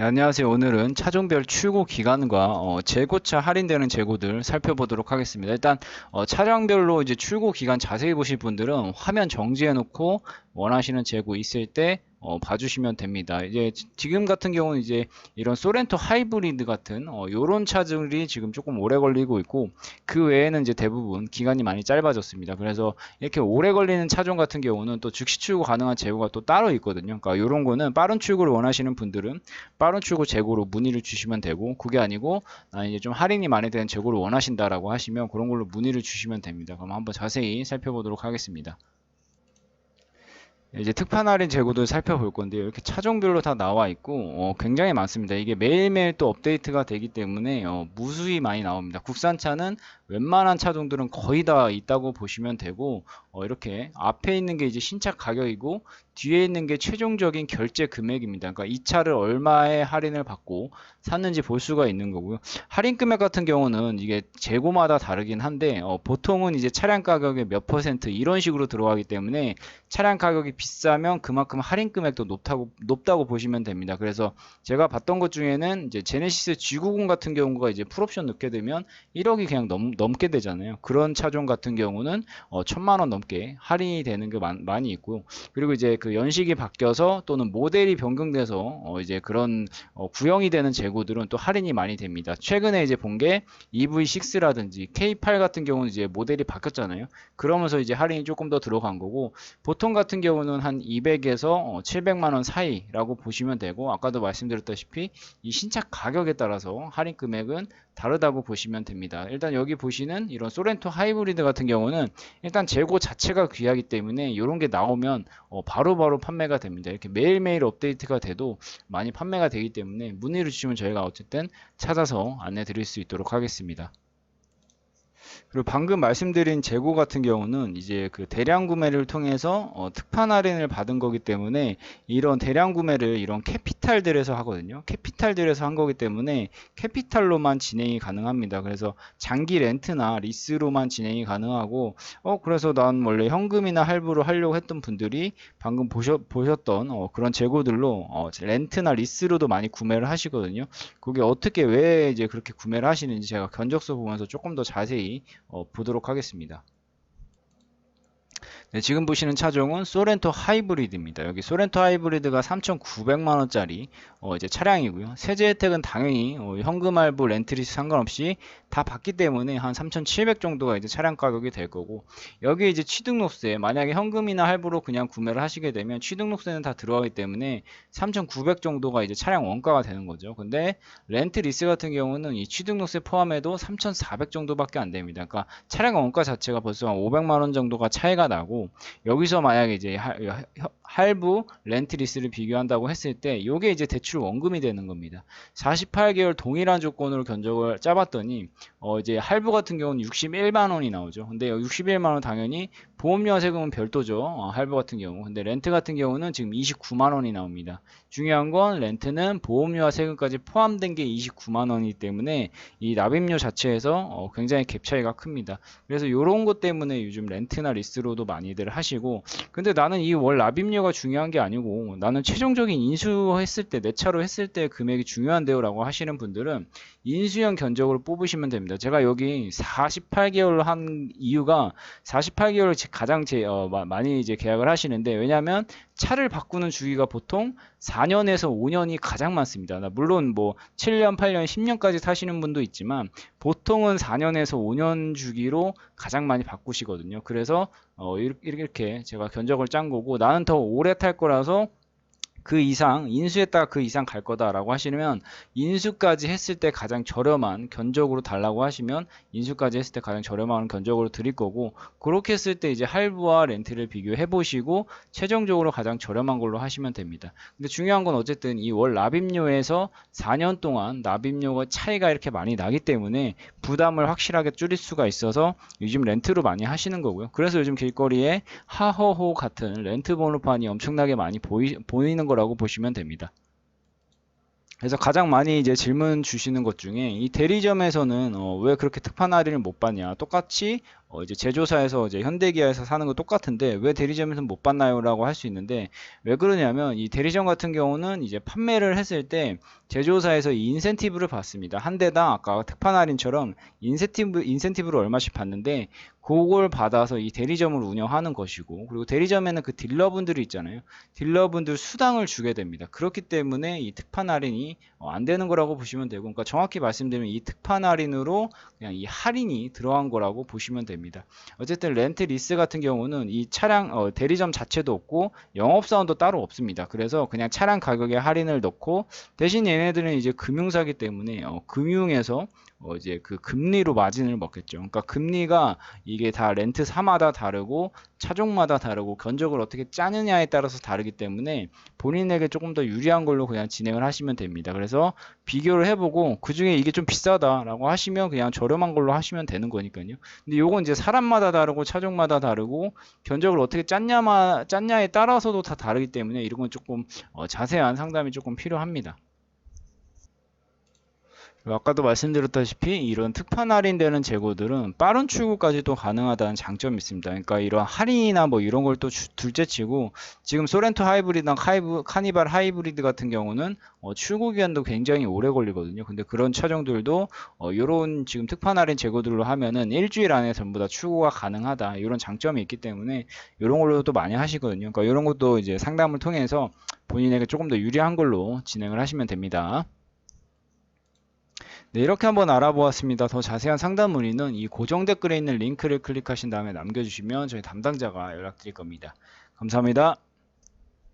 네, 안녕하세요. 오늘은 차종별 출고 기간과 어, 재고차 할인되는 재고들 살펴보도록 하겠습니다. 일단 어, 차량별로 이제 출고 기간 자세히 보실 분들은 화면 정지해 놓고 원하시는 재고 있을 때 어, 봐주시면 됩니다. 이제 지- 지금 같은 경우는 이제 이런 소렌토 하이브리드 같은 어, 요런 차들이 지금 조금 오래 걸리고 있고 그 외에는 이제 대부분 기간이 많이 짧아졌습니다. 그래서 이렇게 오래 걸리는 차종 같은 경우는 또 즉시 출고 가능한 재고가 또 따로 있거든요. 그러니까 요런 거는 빠른 출고를 원하시는 분들은 빠른 출고 재고로 문의를 주시면 되고 그게 아니고 아, 이제 좀 할인이 많이 되는 재고를 원하신다라고 하시면 그런 걸로 문의를 주시면 됩니다. 그럼 한번 자세히 살펴보도록 하겠습니다. 이제 특판 할인 재고도 살펴볼 건데요. 이렇게 차종별로 다 나와 있고 어, 굉장히 많습니다. 이게 매일매일 또 업데이트가 되기 때문에 어, 무수히 많이 나옵니다. 국산차는 웬만한 차종들은 거의 다 있다고 보시면 되고 어, 이렇게 앞에 있는 게 이제 신차 가격이고 뒤에 있는 게 최종적인 결제 금액입니다. 그러니까 이 차를 얼마에 할인을 받고 샀는지 볼 수가 있는 거고요. 할인 금액 같은 경우는 이게 재고마다 다르긴 한데 어, 보통은 이제 차량 가격의 몇 퍼센트 이런 식으로 들어가기 때문에 차량 가격이 비싸면 그만큼 할인 금액도 높다고 높다고 보시면 됩니다. 그래서 제가 봤던 것 중에는 이제 제네시스 G90 같은 경우가 이제 풀옵션 넣게 되면 1억이 그냥 넘, 넘게 되잖아요. 그런 차종 같은 경우는 어, 천만 원 넘게 할인이 되는 게 많, 많이 있고요. 그리고 이제 그 연식이 바뀌어서 또는 모델이 변경돼서 어, 이제 그런 어, 구형이 되는 재고들은 또 할인이 많이 됩니다. 최근에 이제 본 게 EV6라든지 K8 같은 경우는 이제 모델이 바뀌었잖아요. 그러면서 이제 할인이 조금 더 들어간 거고 보통 같은 경우는 한 200에서 700만 원 사이라고 보시면 되고 아까도 말씀드렸다시피 이 신차 가격에 따라서 할인 금액은 다르다고 보시면 됩니다. 일단 여기 보 시는 이런 소렌토 하이브리드 같은 경우는 일단 재고 자체가 귀하기 때문에 이런 게 나오면 어, 바로바로 판매가 됩니다. 이렇게 매일매일 업데이트가 돼도 많이 판매가 되기 때문에 문의를 주시면 저희가 어쨌든 찾아서 안내 드릴 수 있도록 하겠습니다. 그리고 방금 말씀드린 재고 같은 경우는 이제 그 대량 구매를 통해서 어, 특판 할인을 받은 거기 때문에 이런 대량 구매를 이런 캐피탈들에서 하거든요. 캐피탈들에서 한 거기 때문에 캐피탈로만 진행이 가능합니다. 그래서 장기 렌트나 리스로만 진행이 가능하고 어 그래서 난 원래 현금이나 할부로 하려고 했던 분들이 방금 보셨, 보셨던 어, 그런 재고들로 어, 렌트나 리스로도 많이 구매를 하시거든요. 그게 어떻게 왜 이제 그렇게 구매를 하시는지 제가 견적서 보면서 조금 더 어, 보도록 하겠습니다. 네, 지금 보시는 차종은 소렌토 하이브리드입니다. 여기 소렌토 하이브리드가 3,900만 원짜리 어, 이제 차량이고요. 세제 혜택은 당연히 어, 현금 할부 렌트리스 상관없이 다 받기 때문에 한 3,700 정도가 이제 차량 가격이 될 거고 여기 이제 취등록세 만약에 현금이나 할부로 그냥 구매를 하시게 되면 취등록세는 다 들어가기 때문에 3,900 정도가 이제 차량 원가가 되는 거죠. 근데 렌트 리스 같은 경우는 이 취등록세 포함해도 3,400 정도밖에 안 됩니다. 그러니까 차량 원가 자체가 벌써 한 500만 원 정도가 차이가 나고 여기서 만약에 이제 할, 할부 렌트 리스를 비교한다고 했을 때 요게 이제 대출 원금이 되는 겁니다. 48개월 동일한 조건으로 견적을 짜봤더니 어 이제 할부 같은 경우는 61만 원이 나오죠. 근데 61만 원 당연히 보험료와 세금은 별도죠. 어, 할부 같은 경우. 근데 렌트 같은 경우는 지금 29만 원이 나옵니다. 중요한 건 렌트는 보험료와 세금까지 포함된 게 29만 원이기 때문에 이 납입료 자체에서 어, 굉장히 갭 차이가 큽니다. 그래서 이런 것 때문에 요즘 렌트나 리스로도 많이들 하시고 근데 나는 이 월 납입료가 중요한 게 아니고 나는 최종적인 인수했을 때 내 차로 했을 때 금액이 중요한데요 라고 하시는 분들은 인수형 견적으로 뽑으시면 됩니다. 제가 여기 48개월 한 이유가 48개월 가장 제, 어, 마- 많이 이제 계약을 하시는데 왜냐하면 차를 바꾸는 주기가 보통 4년에서 5년이 가장 많습니다. 나 물론 뭐 7년, 8년, 10년까지 타시는 분도 있지만 보통은 4년에서 5년 주기로 가장 많이 바꾸시거든요. 그래서 어, 이렇- 이렇게 제가 견적을 짠 거고 나는 더 오래 탈 거라서 그 이상 인수했다가 그 이상 갈 거다라고 하시면 인수까지 했을 때 가장 저렴한 견적으로 달라고 하시면 인수까지 했을 때 가장 저렴한 견적으로 드릴 거고 그렇게 했을 때 이제 할부와 렌트를 비교해 보시고 최종적으로 가장 저렴한 걸로 하시면 됩니다. 근데 중요한 건 어쨌든 이 월 납입료에서 4년 동안 납입료가 차이가 이렇게 많이 나기 때문에 부담을 확실하게 줄일 수가 있어서 요즘 렌트로 많이 하시는 거고요. 그래서 요즘 길거리에 하허호 같은 렌트 번호판이 엄청나게 많이 보이, 보이는 거라 고 보시면 됩니다. 그래서 가장 많이 이제 질문 주시는 것 중에 이 대리점에서는 어, 왜 그렇게 특판 할인을 못 받냐? 똑같이 어, 이제 제조사에서 이제 현대기아에서 사는 거 똑같은데 왜 대리점에서 못 받나요?라고 할 수 있는데 왜 그러냐면 이 대리점 같은 경우는 이제 판매를 했을 때 제조사에서 이 인센티브를 받습니다. 한 대당 아까 특판 할인처럼 인센티브 인센티브를 얼마씩 받는데 그걸 받아서 이 대리점을 운영하는 것이고 그리고 대리점에는 그 딜러분들이 있잖아요. 딜러분들 수당을 주게 됩니다. 그렇기 때문에 이 특판 할인이 어, 안 되는 거라고 보시면 되고 그러니까 정확히 말씀드리면 이 특판 할인으로 그냥 이 할인이 들어간 거라고 보시면 됩니다. 어쨌든 렌트 리스 같은 경우는 이 차량 어, 대리점 자체도 없고 영업사원도 따로 없습니다. 그래서 그냥 차량 가격에 할인을 넣고 대신 얘네들은 이제 금융사기 때문에 어, 금융에서 어, 이제 그 금리로 마진을 먹겠죠. 그러니까 금리가 이게 다 렌트 사마다 다르고 차종마다 다르고 견적을 어떻게 짜느냐에 따라서 다르기 때문에 본인에게 조금 더 유리한 걸로 그냥 진행을 하시면 됩니다. 그래서 비교를 해보고 그 중에 이게 좀 비싸다라고 하시면 그냥 저렴한 걸로 하시면 되는 거니까요. 근데 요건 이제 사람마다 다르고 차종마다 다르고 견적을 어떻게 짰냐마 짰냐에 따라서도 다 다르기 때문에 이런 건 조금 어, 자세한 상담이 조금 필요합니다. 아까도 말씀드렸다시피 이런 특판 할인되는 재고들은 빠른 출고까지도 가능하다는 장점이 있습니다. 그러니까 이런 할인이나 뭐 이런 걸 또 둘째치고 지금 소렌토 하이브리드나 하이브, 카니발 하이브리드 같은 경우는 어, 출고 기간도 굉장히 오래 걸리거든요. 근데 그런 차종들도 어, 이런 지금 특판 할인 재고들로 하면은 일주일 안에 전부 다 출고가 가능하다 이런 장점이 있기 때문에 이런 걸로도 많이 하시거든요. 그러니까 이런 것도 이제 상담을 통해서 본인에게 조금 더 유리한 걸로 진행을 하시면 됩니다. 네, 이렇게 한번 알아보았습니다. 더 자세한 상담 문의는 이 고정 댓글에 있는 링크를 클릭하신 다음에 남겨주시면 저희 담당자가 연락드릴 겁니다. 감사합니다.